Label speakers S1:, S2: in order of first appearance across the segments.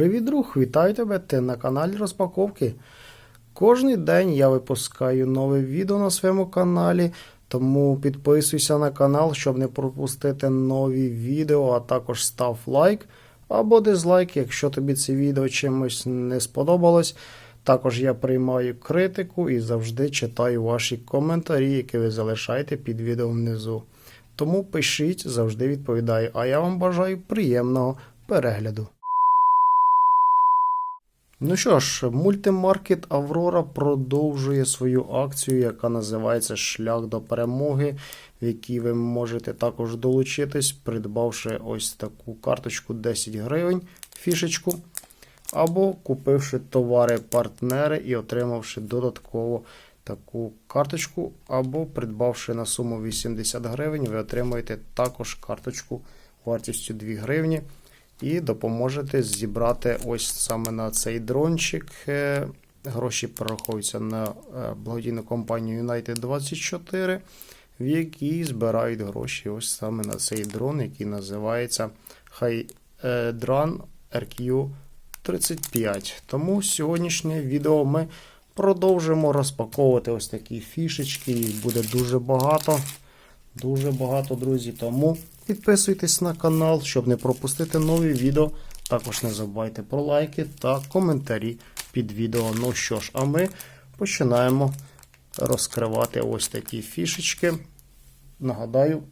S1: Привіт, друг! Вітаю тебе! Ти на каналі розпаковки. Кожний день я випускаю нове відео на своєму каналі, тому підписуйся на канал, щоб не пропустити нові відео, а також став лайк або дизлайк, якщо тобі це відео чимось не сподобалось. Також я приймаю критику і завжди читаю ваші коментарі, які ви залишаєте під відео внизу. Тому пишіть, завжди відповідаю. А я вам бажаю приємного перегляду. Ну що ж, мультимаркет Аврора продовжує свою акцію, яка називається Шлях до перемоги, в якій ви можете також долучитись, придбавши ось таку карточку 10 гривень, фішечку, або купивши товари-партнери і отримавши додатково таку карточку, або придбавши на суму 80 гривень, ви отримаєте також карточку вартістю 2 гривні. І допоможете зібрати ось саме на цей дрончик. Е, Гроші перераховуються на е, благодійну компанію United 24, в якій збирають гроші ось саме на цей дрон, який називається Hydran RQ35. Тому сьогоднішнє відео ми продовжимо розпаковувати ось такі фішечки. Їх буде дуже багато. Дуже багато, друзі. Тому підписуйтесь на канал, щоб не пропустити нові відео. Також не забувайте про лайки та коментарі під відео. Ну що ж, а ми починаємо розкривати ось такі фішечки. Нагадаю,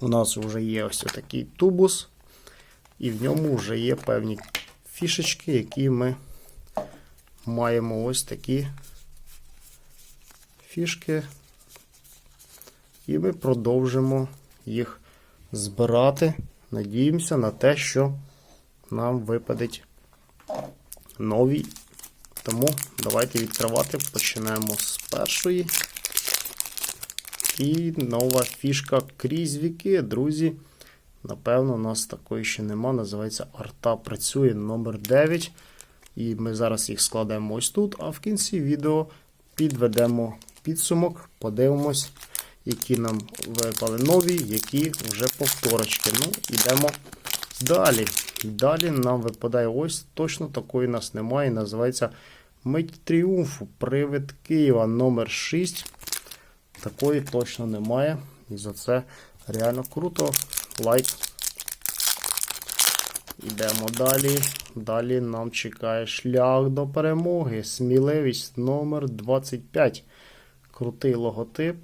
S1: у нас вже є ось такий тубус, і в ньому вже є певні фішечки, які ми маємо ось такі фішки. І ми продовжимо їх збирати. Надіємося на те, що нам випадуть нові. Тому давайте відкривати. Почнемо з першої. І нова фішка крізь віки, друзі. Напевно, у нас такої ще нема. Називається Арта працює номер 9 І ми зараз їх складемо ось тут. А в кінці відео підведемо підсумок, подивимось які нам випали нові, які вже повторочки. Ну, йдемо далі. Далі нам випадає ось точно такої нас немає. Називається Мить Тріумфу. Привид Києва номер 6 Такої точно немає. І за це реально круто. Лайк. Йдемо далі. Далі нам чекає шлях до перемоги. Сміливість номер 25 Крутий логотип.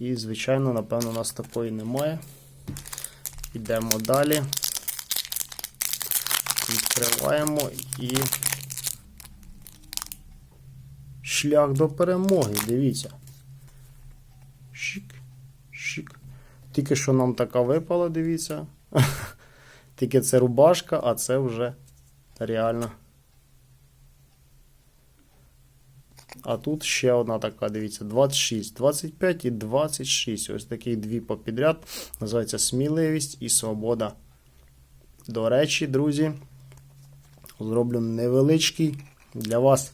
S1: І, звичайно, напевно, у нас такої немає. Йдемо далі. Відкриваємо і шлях до перемоги, дивіться. Шик, шик. Тільки що нам така випала, дивіться. Тільки це рубашка, а це вже реально. А тут ще одна така, дивіться, 26, 25 і 26. Ось такі дві попідряд. Називається сміливість і свобода. До речі, друзі, зроблю невеличкий для вас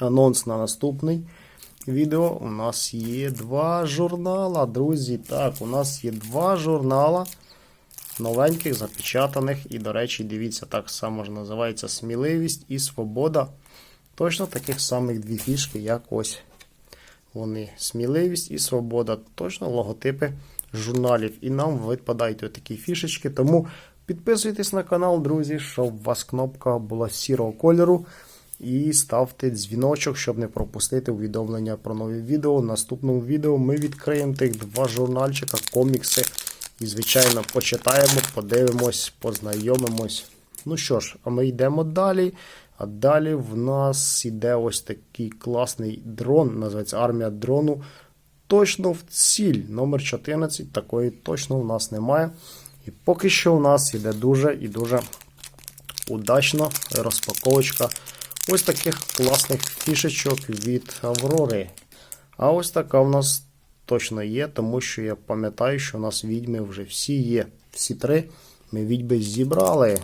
S1: анонс на наступний відео. У нас є два журнала, друзі. Так, у нас є два журнала новеньких, запечатаних. І, до речі, дивіться, так само ж називається Сміливість і Свобода. Точно таких самих дві фішки, як ось вони. Сміливість і свобода. Точно логотипи журналів. І нам випадають такі фішечки. Тому підписуйтесь на канал, друзі, щоб у вас кнопка була сірого кольору. І ставте дзвіночок, щоб не пропустити повідомлення про нові відео. В наступному відео ми відкриємо тих два журнальчика, комікси. І, звичайно, почитаємо, подивимось, познайомимось. Ну що ж, а ми йдемо далі. А далі в нас іде ось такий класний дрон, називається армія дрону. Точно в ціль. Номер 14 такої точно в нас немає. І поки що у нас іде дуже і дуже удачна розпаковочка ось таких класних фішечок від Аврори. А ось така в нас точно є, тому що я пам'ятаю, що у нас відьми вже всі є. Всі три ми відьми зібрали.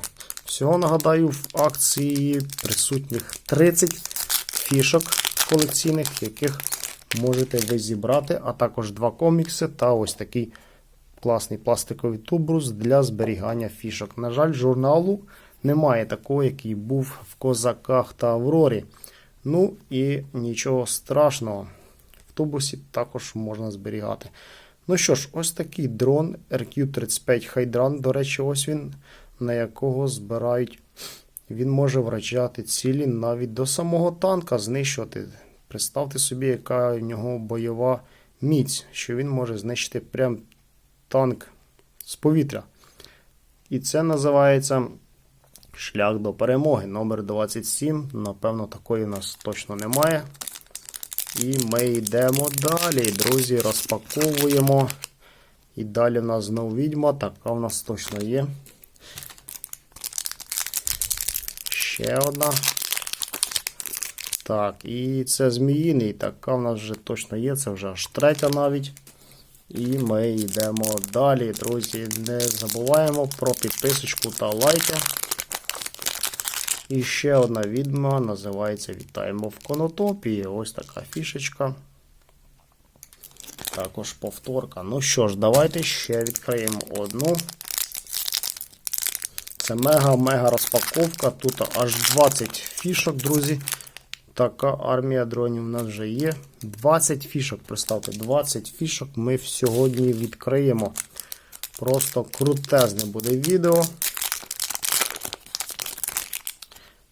S1: Всього нагадаю, в акції присутніх 30 фішок колекційних, яких можете ви зібрати, а також два комікси та ось такий класний пластиковий тубрус для зберігання фішок. На жаль, журналу немає такого, який був в козаках та Аврорі. Ну і нічого страшного. В тубусі також можна зберігати. Ну що ж, ось такий дрон RQ-35 Hydran, до речі, ось він, на якого збирають. Він може вражати цілі навіть до самого танка знищувати. Представте собі, яка в нього бойова міць, що він може знищити прям танк з повітря. І це називається шлях до перемоги. Номер 27. Напевно, такої в нас точно немає. І ми йдемо далі. Друзі, розпаковуємо. І далі в нас знову відьма. Така в нас точно є. Ще одна. Так, і це зміїний. Така в нас вже точно є. Це вже аж третя навіть. І ми йдемо далі, друзі. Не забуваємо про підписочку та лайки. І ще одна відьма називається Вітаємо в конотопі. Ось така фішечка. Також повторка. Ну що ж, давайте ще відкриємо одну. Це мега-мега розпаковка. Тут аж 20 фішок, друзі. Така армія дронів у нас вже є. 20 фішок, представте, 20 фішок ми сьогодні відкриємо. Просто крутезне буде відео.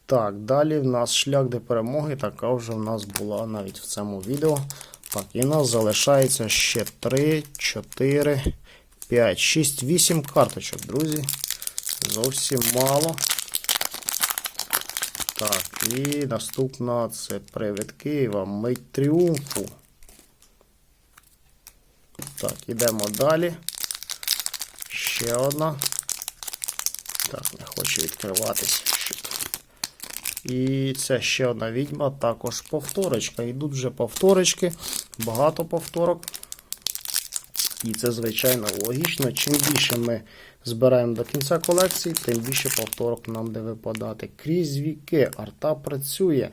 S1: Так, далі в нас шлях до перемоги. Така вже в нас була навіть в цьому відео. Так, і в нас залишається ще 3, 4, 5, 6, 8 карточок, друзі. Зовсім мало. Так, і наступна це привід Києва. Мить тріумфу. Так, ідемо далі. Ще одна. Так, не хоче відкриватись. І це ще одна відьма, також повторочка. Йдуть вже повторочки, багато повторок. І це, звичайно, логічно. Чим більше ми збираємо до кінця колекції, тим більше повторок нам буде випадати. Крізь віки, арта працює.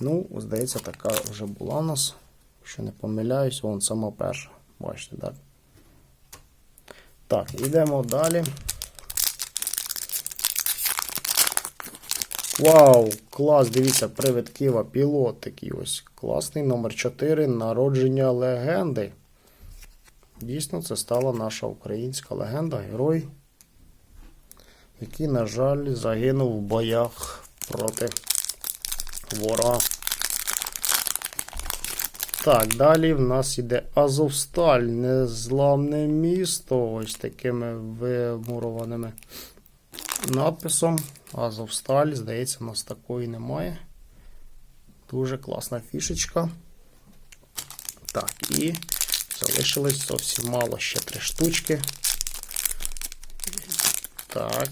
S1: Ну, здається, така вже була у нас. Якщо не помиляюсь, вон сама перша. Бачите, так? Так, йдемо далі. Вау, клас, дивіться, привид Києва, пілот такий ось. Класний номер 4 Народження легенди. Дійсно, це стала наша українська легенда, герой, який, на жаль, загинув в боях проти ворога. Так, далі в нас іде Азовсталь, незламне місто. Ось такими вимурованими надписом. Азовсталь, здається, у нас такої немає. Дуже класна фішечка. Так, і залишилось зовсім мало ще три штучки. Так.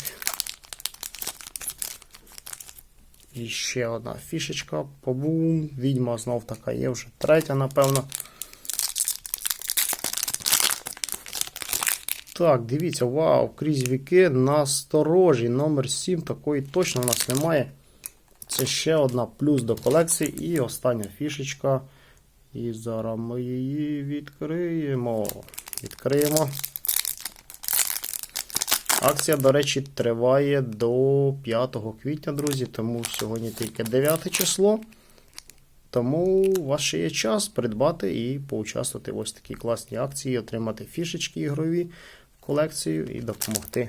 S1: І ще одна фішечка. Побум. Відьма знов така є, вже третя, напевно. Так, дивіться, вау, крізь віки насторожі. Номер 7 такої точно у нас немає. Це ще одна плюс до колекції. І остання фішечка. І зараз ми її відкриємо. Відкриємо. Акція, до речі, триває до 5 квітня, друзі, тому сьогодні тільки 9 число. Тому у вас ще є час придбати і поучаствувати в ось такій класній акції, отримати фішечки ігрові в колекцію і допомогти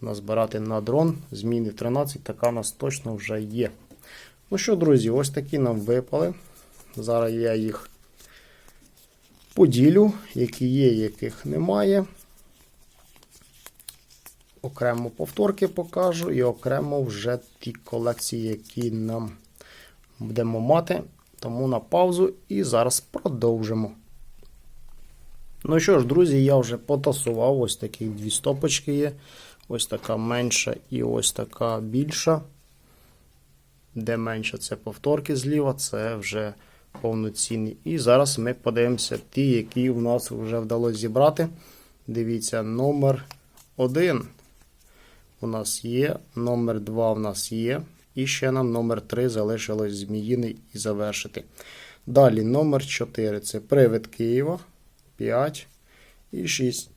S1: назбирати на дрон. Зміни 13, така у нас точно вже є. Ну що, друзі, ось такі нам випали. Зараз я їх поділю, які є, яких немає. Окремо повторки покажу і окремо вже ті колекції, які нам будемо мати. Тому на паузу і зараз продовжимо. Ну що ж, друзі, я вже потасував. Ось такі дві стопочки є. Ось така менша і ось така більша. Де менше це повторки зліва, це вже повноцінні. І зараз ми подивимося ті, які у нас вже вдалося зібрати. Дивіться, номер 1 у нас є, номер 2 у нас є. І ще нам номер 3 залишилось зміїний і завершити. Далі номер 4 це привид Києва. 5 і 6.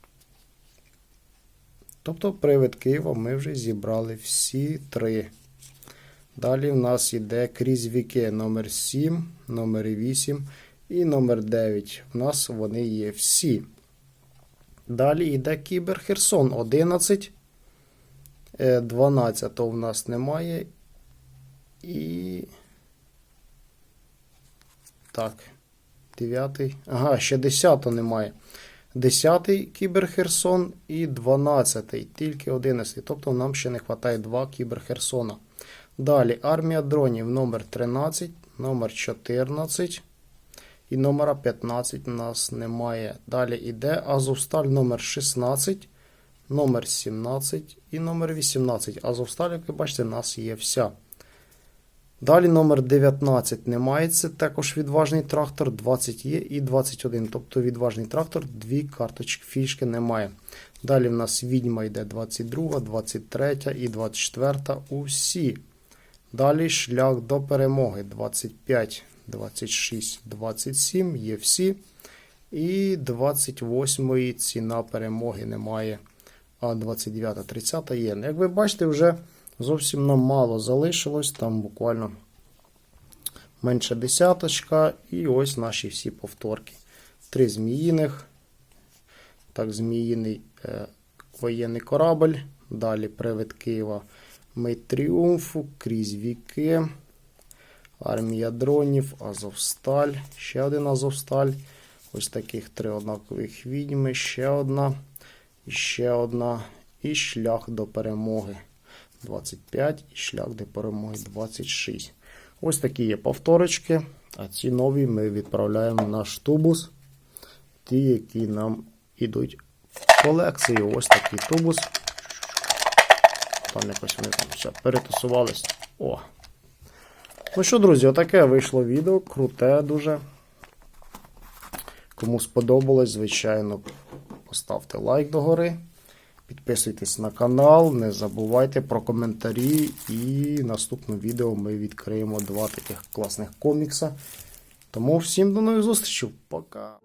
S1: Тобто привид Києва ми вже зібрали всі три. Далі в нас йде крізь віки номер 7, номер 8 і номер 9. У нас вони є всі. Далі йде Кібер Херсон 11. Е, 12 у нас немає. І. Так. 9. Ага, ще 10 немає. 10 Кібер Херсон і 12. Тільки 11. Тобто нам ще не вистачає 2 Кібер Херсона. Далі армія дронів номер 13, номер 14 і номера 15 у нас немає. Далі йде Азовсталь номер 16, номер 17 і номер 18. Азовсталь, як ви бачите, у нас є вся. Далі номер 19 немає. Це також відважний трактор, 20 є і 21. Тобто відважний трактор, дві карточки фішки немає. Далі в нас відьма йде 22, 23 і 24 усі. Далі шлях до перемоги 25, 26, 27 є всі. І 28 ціна перемоги немає. А 29, 30 є. Як ви бачите, вже зовсім нам мало залишилось. Там буквально менше десяточка. І ось наші всі повторки. Три зміїних. Так, зміїний е, воєнний корабль. Далі привид Києва. Мить крізь віки, армія дронів, Азовсталь, ще один Азовсталь. Ось таких три однакових відьми, ще одна, ще одна. І шлях до перемоги 25, і шлях до перемоги 26. Ось такі є повторочки. А ці нові ми відправляємо в наш тубус. Ті, які нам ідуть в колекцію. Ось такий тубус. Там якось вони там все перетасувались. О. Ну що, друзі, отаке вийшло відео. Круте дуже. Кому сподобалось, звичайно, поставте лайк догори. Підписуйтесь на канал, не забувайте про коментарі. І в наступному відео ми відкриємо два таких класних комікса. Тому всім до нових зустрічей. Пока!